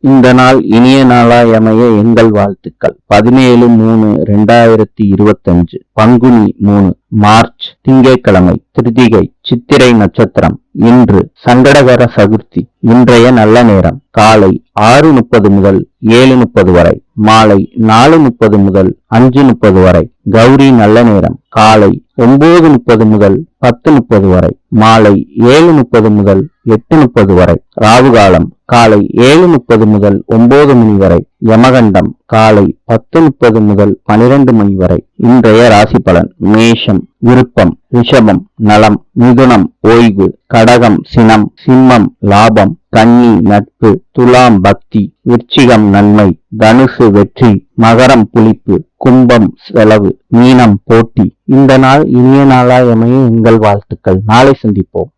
இந்த நாள் இனிய நாளாய் அமைய எங்கள் வாழ்த்துக்கள். பதினேழு மூணு ரெண்டாயிரத்தி இருபத்தஞ்சு. பங்குனி மூணு. மார்ச் திங்கட்கிழமை திருதிகை. சித்திரை நட்சத்திரம். இன்று சங்கடகர சதுர்த்தி. இன்றைய நல்ல நேரம். காலை ஆறு முப்பது முதல் ஏழு முப்பது வரை. மாலை நாலு முப்பது முதல் அஞ்சு முப்பது வரை. கௌரி நல்ல நேரம். காலை ஒன்பது முப்பது முதல் பத்து முப்பது வரை. மாலை ஏழு முப்பது முதல் எட்டு முப்பது வரை. ராகு காலம். காலை ஏழு முப்பது முதல் ஒன்பது மணி வரை. யமகண்டம் காலை பத்து முப்பது முதல் பனிரெண்டு மணி வரை. இன்றைய ராசி பலன் மேஷம் விருப்பம் ரிஷபம் நலம் மிதுனம் ஓய்வு கடகம் சினம் சிம்மம் லாபம் கன்னி நட்பு துலாம் பக்தி விருச்சிகம் நன்மை தனுசு வெற்றி மகரம் புளிப்பு கும்பம் செலவு மீனம் போட்டி. இந்த நாள் இனிய நாளாய் எங்கள் வாழ்த்துக்கள். நாளை சந்திப்போம்.